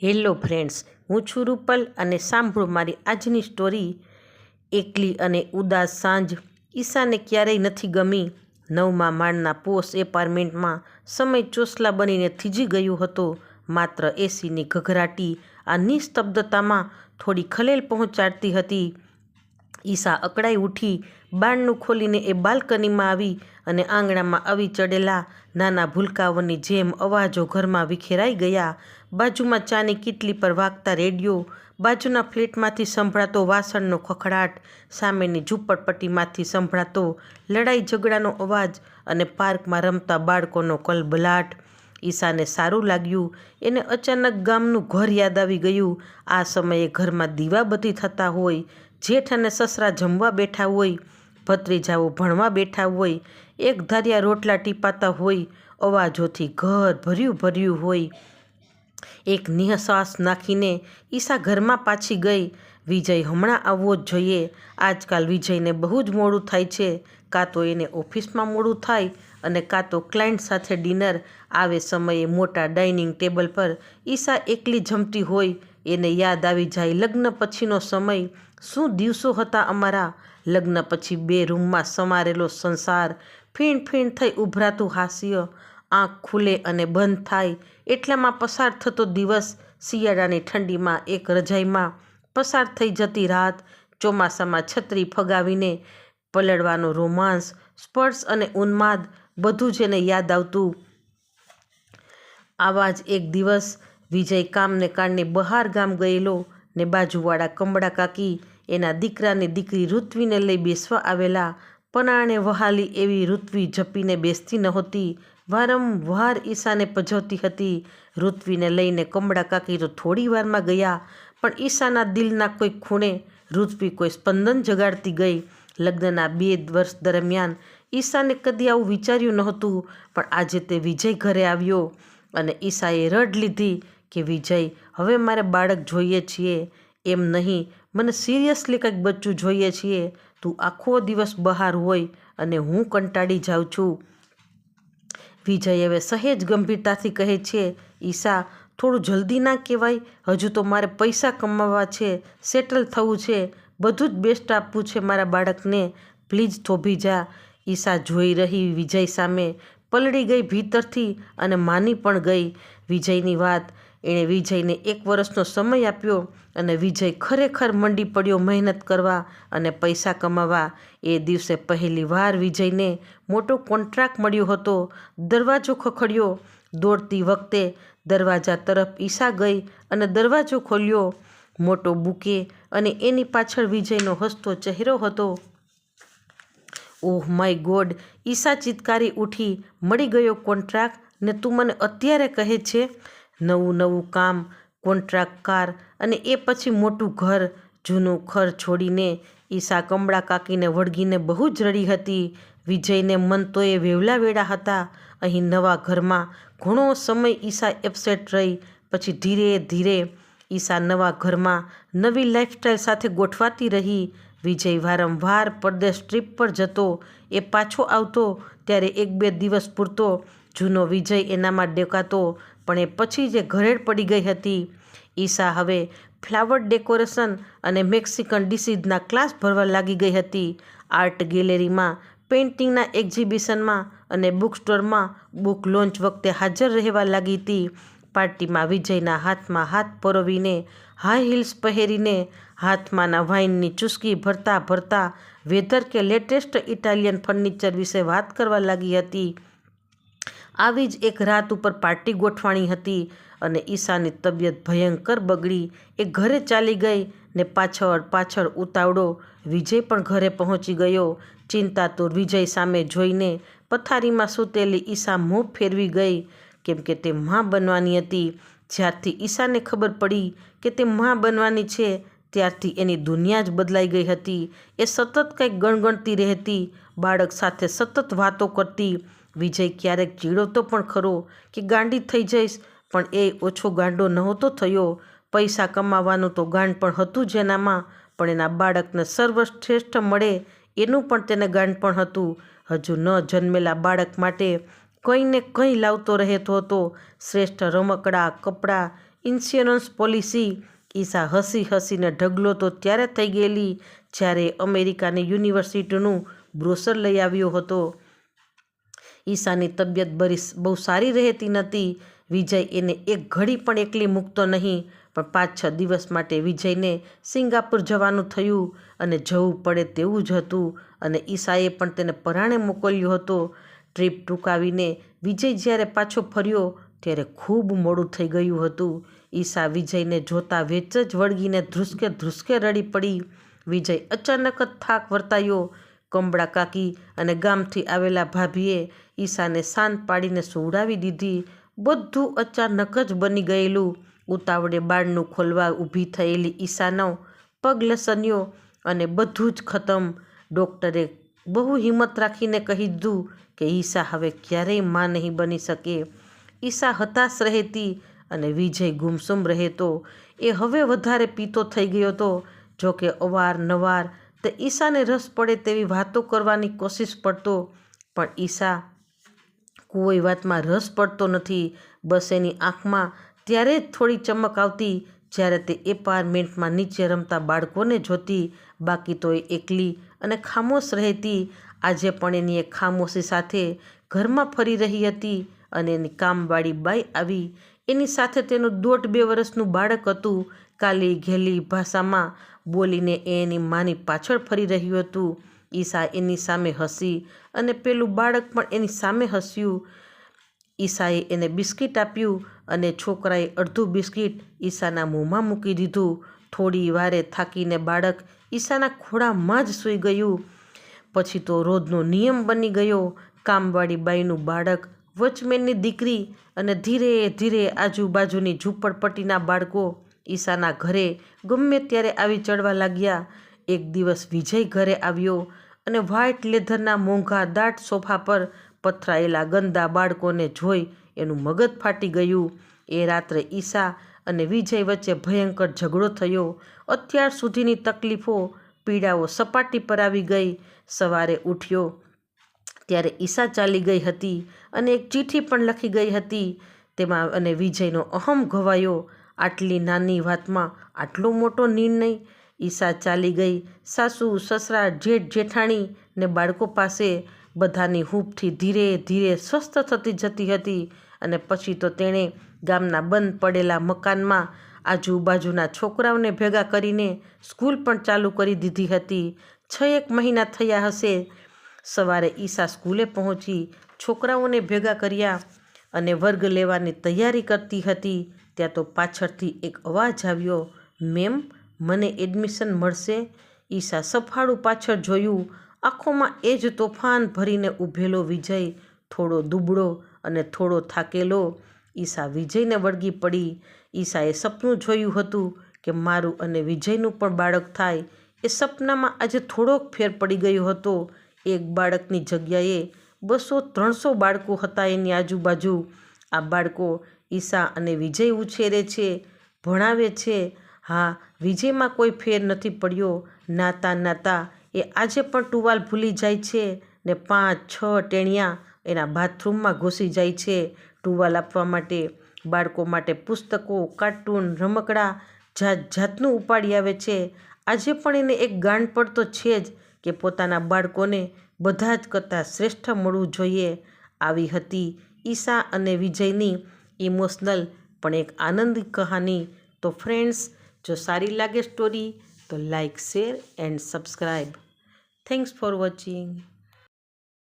Hello friends, હું છું રૂપલ અને સાંભળો મારી આજની સ્ટોરી, એકલી અને ઉદાસ સાંજ. ઈશાને ક્યારેય નથી ગમી. નવમા માળના પોસ એપાર્ટમેન્ટમાં સમય ચોસલા બનીને થીજી ગયો હતો. માત્ર એસીની ઘઘરાટી, આ નિસ્તબ્ધતામાં થોડી ખલેલ પહોંચાડતી હતી. ઈશા અકળાઈ ઉઠી બારણું ખોલીને એ બાલ્કનીમાં આવી અને આંગણામાં આવી ચડેલા નાના ભૂલકાઓની જેમ અવાજો ઘરમાં વિખેરાઈ ગયા. બાજુમાં ચાની કીટલી પર વાગતા રેડિયો, બાજુના ફ્લેટમાંથી સંભળાતો વાસણનો ખખડાટ, સામેની ઝૂંપડપટ્ટીમાંથી સંભળાતો લડાઈ ઝઘડાનો અવાજ અને પાર્કમાં રમતા બાળકોનો કલબલાટ. ઈશાને સારું લાગ્યું. એને અચાનક ગામનું ઘર યાદ આવી ગયું. આ સમયે ઘરમાં દીવાબત્તી થતા હોય જેઠ અને સસરા જમવા બેઠા હોય ભત્રીજાઓ ભણવા બેઠા હોય, એક ધાર્યા રોટલા ટીપાતા હોય, અવાજોથી ઘર ભર્યું ભર્યું હોય. એક નિઃશ્વાસ નાખીને ઈશા ઘરમાં પાછી ગઈ. વિજય હમણાં આવવો જ જોઈએ. આજકાલ વિજયને બહુ જ મોડું થાય છે. કાં તો એને ઓફિસમાં મોડું થાય અને કાં તો ક્લાયન્ટ સાથે ડિનર. આવે સમયે મોટા ડાઇનિંગ ટેબલ પર ઈશા એકલી જમતી હોય એને યાદ આવી જાય લગ્ન પછીનો સમય. શું દિવસો હતા અમારા? લગ્ન પછી બે રૂમમાં સમારેલો સંસાર ફીણ ફીણ થઈ ઉભરાતું હાસ્ય. આંખ ખુલે અને બંધ થાય. એટલામાં પસાર થતો દિવસ શિયાળાની ઠંડીમાં એક રજાઈમાં પસાર થઈ જતી રાત. ચોમાસામાં છત્રી ફગાવીને પલળવાનો રોમાંસ, સ્પર્શ અને ઉન્માદ બધું જ એને યાદ આવતું. આવા જ એક દિવસ વિજય કામને કારણે બહાર ગામ ગયેલો ને બાજુવાળા કમળા કાકી એના દીકરાને દીકરી ઋત્વીને લઈ બેસવા આવેલા. પનાણે વહાલી એવી ઋત્વી જપીને બેસતી નહોતી. વારંવાર ઈશાને પજવતી હતી. ઋત્વીને લઈને કમળા કાકી તો થોડી વારમાં ગયા, પણ ઈશાના દિલના કોઈ ખૂણે ઋત્વી કોઈ સ્પંદન જગાડતી ગઈ. લગ્નના બે વર્ષ દરમિયાન ઈશાને કદી આવું વિચાર્યું નહોતું, પણ આજે તે વિજય ઘરે આવ્યો અને ઈશાએ રડ લીધી કે વિજય, હવે મારે બાળક જોઈએ છીએ. એમ નહીં, મને સિરિયસલી કંઈક બચ્ચું જોઈએ છીએ. તું આખો દિવસ બહાર હોય અને હું કંટાળી જાઉં છું. વિજય હવે સહેજ ગંભીરતાથી કહે છે, ઈશા, થોડું જલ્દી ના કહેવાય. હજુ તો મારે પૈસા કમાવવા છે સેટલ થવું છે. બધું જ બેસ્ટ આપવું છે મારા બાળકને. પ્લીઝ થોભી જા. ઈશા જોઈ રહી વિજય સામે. પલળી ગઈ ભીતરથી અને માની પણ ગઈ વિજયની વાત. એણે વિજયને એક વર્ષનો સમય આપ્યો અને વિજય ખરેખર મંડી પડ્યો મહેનત કરવા અને પૈસા કમાવા. એ દિવસે પહેલી વાર વિજયને મોટો કોન્ટ્રાક્ટ મળ્યો હતો. દરવાજો ખખડ્યો. દોડતી વખતે દરવાજા તરફ ઈશા ગઈ અને દરવાજો ખોલ્યો. મોટો બુકે અને એની પાછળ વિજયનો હસતો ચહેરો હતો. ઓહ માય ગોડ, ઈશા ચિત્કારી ઉઠી, મળી ગયો કોન્ટ્રાક્ટ ને તું મને અત્યારે કહે છે? નવું નવું કામ, કોન્ટ્રાક્ટ કાર અને એ પછી મોટું ઘર, જૂનું ઘર છોડીને ઈશા કમળા કાકીને વળગીને બહુ જ રડી હતી. વિજયને મન તો એ વેવલા વેળા હતા. અહીં નવા ઘરમાં ઘણો સમય ઈશા એબસેટ રહી. પછી ધીરે ધીરે ઈશા નવા ઘરમાં નવી લાઇફસ્ટાઈલ સાથે ગોઠવાતી રહી. વિજય વારંવાર પરદેશ ટ્રીપ પર જતો, એ પાછો આવતો, ત્યારે એક બે દિવસ પૂરતો જૂનો વિજય એનામાં ડેકાતો પણ એ પછી જે ઘરેડ પડી ગઈ હતી, ઈશા હવે ફ્લાવર ડેકોરેશન અને મેક્સિકન ડિસીઝના ક્લાસ ભરવા લાગી ગઈ હતી. આર્ટ ગેલેરીમાં, પેઇન્ટિંગના એક્ઝિબિશનમાં અને બુક સ્ટોરમાં બુક લોન્ચ વખતે હાજર રહેવા લાગી હતી. પાર્ટીમાં વિજયના હાથમાં હાથ પરોવીને, હાઈ હિલ્સ પહેરીને, હાથમાંના વાઇનની ચુસ્કી ભરતા ભરતા વેધર કે લેટેસ્ટ ઇટાલિયન ફર્નિચર વિશે વાત કરવા લાગી હતી. આવી જ એક રાત ઉપર પાર્ટી ગોઠવાણી હતી અને ઈશાની તબિયત ભયંકર બગડી. એ ઘરે ચાલી ગઈ ને પાછળ પાછળ ઉતાવળો. વિજય પણ ઘરે પહોંચી ગયો. ચિંતાતુર વિજય સામે જોઈને પથારીમાં સૂતેલી ઈશા મોં ફેરવી ગઈ કેમ કે તે માં બનવાની હતી. જ્યારથી ઈશાને ખબર પડી કે તે માં બનવાની છે, ત્યારથી એની દુનિયા જ બદલાઈ ગઈ હતી. એ સતત કંઈક ગણગણતી રહેતી. બાળક સાથે સતત વાતો કરતી. વિજય ક્યારેક ચીડવતો પણ ખરો કે ગાંડી થઈ જઈશ, પણ એ ઓછો ગાંડો નહોતો થયો. પૈસા કમાવાનું તો ગાંડ પણ હતું જ એનામાં પણ એના બાળકને સર્વશ્રેષ્ઠ મળે એનું પણ તેને ગાંડ પણ હતું. હજુ ન જન્મેલા બાળક માટે કંઈને કંઈ લાવતો રહેતો હતો. શ્રેષ્ઠ રમકડા, કપડાં ઇન્સ્યોરન્સ પોલિસી ઈશા હસી હસીને ઢગલો તો ત્યારે થઈ ગયેલી જ્યારે અમેરિકાની યુનિવર્સિટીનું બ્રોશર લઈ આવ્યો હતો. ઈશાની તબિયત બરી બહુ સારી રહેતી નથી. વિજય એને એક ઘડી પણ એકલી મૂકતો નહીં, પણ પાંચ છ દિવસ માટે વિજયને સિંગાપુર જવાનું થયું અને જવું પડે તેવું જ હતું અને ઈશાએ પણ તેને પરાણે મોકલ્યો હતો. ટ્રીપ ટૂંકાવીને વિજય જ્યારે પાછો ફર્યો ત્યારે ખૂબ મોડું થઈ ગયું હતું. ઈશા વિજયને જોતા વેચ જ વળગીને ધ્રુસકે ધ્રુસકે રડી પડી. વિજય અચાનક જ થાક વર્તાયો. કંબળા કાકી અને ગામથી આવેલા ભાભીએ ઈશાને શાંત પાડીને સુવડાવી દીધી. બધું અચાનક જ બની ગયેલું. ઉતાવળે બાળનું ખોલવા ઊભી થયેલી ઈશાનો પગ લસન્યો અને બધું જ ખતમ. ડૉક્ટરે બહુ હિંમત રાખીને કહી દીધું કે ઈશા હવે ક્યારેયમાં નહીં બની શકે. ઈશા હતાશ રહેતી અને વિજય ગુમસુમ રહેતો. એ હવે વધારે પીતો થઈ ગયો હતો. જોકે અવારનવાર તે ઈશાને રસ પડે તેવી વાતો કરવાની કોશિશ પડતો. પણ ઈશા કોઈ વાતમાં રસ પડતો નથી. બસ એની આંખમાં ત્યારે જ થોડી ચમક આવતી, જ્યારે તે એપાર્ટમેન્ટમાં નીચે રમતા બાળકોને જોતી. બાકી તો એ એકલી અને ખામોશ રહેતી. આજે પણ એની એ ખામોશી સાથે ઘરમાં ફરી રહી હતી અને એની કામવાળી બાઈ આવી. એની સાથે તેનું દોઢ બે વર્ષનું બાળક હતું. કાલી ઘેલી ભાષામાં બોલીને એ એની માની પાછળ ફરી રહ્યું હતું. ઈશા એની સામે હસી અને પેલું બાળક પણ એની સામે હસ્યું. ઈશાએ એને બિસ્કિટ આપ્યું અને છોકરાએ અડધું બિસ્કિટ ઈશાના મોંમાં મૂકી દીધું. થોડી વારે થાકીને બાળક ઈશાના ખોળામાં જ સૂઈ ગયું. પછી તો રોજનો નિયમ બની ગયો. કામવાળી બાઈનું બાળક, વચમેનની દીકરી અને ધીરે ધીરે આજુબાજુની ઝૂંપડપટ્ટીના બાળકો ઈશાના ઘરે ગમે ત્યારે આવી ચડવા લાગ્યા. એક દિવસ વિજય ઘરે આવ્યો અને વ્હાઇટ લેધરના મોંઘા દાટ સોફા પર પથરાયેલા ગંદા બાળકોને જોઈ એનું મગજ ફાટી ગયું. એ રાત્રે ઈશા અને વિજય વચ્ચે ભયંકર ઝઘડો થયો. અત્યાર સુધીની તકલીફો પીડાઓ સપાટી પર આવી ગઈ. સવારે ઉઠ્યો ત્યારે ઈશા ચાલી ગઈ હતી અને એક ચીઠી પણ લખી ગઈ હતી. તેમાં અને વિજયનો અહમ ઘવાયો. આટલી નાની વાતમાં આટલો મોટો નિર્ણય ઈશા ચાલી ગઈ. સાસુ, સસરા, જેઠ, જેઠાણી ને બાળકો પાસે બધાની હૂંફથી ધીરે ધીરે સ્વસ્થ થતી જતી હતી અને પછી તો તેણે ગામના બંધ પડેલા મકાનમાં આજુબાજુના છોકરાઓને ભેગા કરીને સ્કૂલ પણ ચાલુ કરી દીધી હતી. છ એક મહિના થયા હશે. સવારે ઈશા સ્કૂલે પહોંચી છોકરાઓને ભેગા કર્યા અને વર્ગ લેવાની તૈયારી કરતી હતી. ત્યાં તો પાછળથી એક અવાજ આવ્યો, મેમ મને એડમિશન મળશે? ઈશા સફાળું પાછળ જોયું. આંખોમાં એ જ તોફાન ભરીને ઊભેલો વિજય થોડો દુબળો અને થોડો થાકેલો. ઈશા વિજયને વળગી પડી. ઈશાએ સપનું જોયું હતું કે મારું અને વિજયનું પણ બાળક થાય. એ સપનામાં આજે થોડોક ફેર પડી ગયો હતો. એક બાળકની જગ્યાએ બસો ત્રણસો બાળકો હતા એની આજુબાજુ. આ બાળકો ઈશા અને વિજય ઉછેરે છે, ભણાવે છે હા, વિજયમાં કોઈ ફેર નથી પડ્યો. નાતા નાતા, એ આજે પણ ટુવાલ ભૂલી જાય છે ને પાંચ, છ ટેણિયા એના બાથરૂમમાં ઘૂસી જાય છે ટુવાલ આપવા માટે. બાળકો માટે પુસ્તકો, કાર્ટૂન, રમકડા જાત જાતનું ઉપાડી આવે છે. આજે પણ એને એક ગાંડ તો છે જ કે પોતાના બાળકોને બધા જ કરતાં શ્રેષ્ઠ મળવું જોઈએ. આવી હતી ઈશા અને વિજયની ઇમોશનલ પણ એક આનંદી કહાની. તો ફ્રેન્ડ્સ જો સારી લાગે સ્ટોરી તો like share and subscribe thanks for watching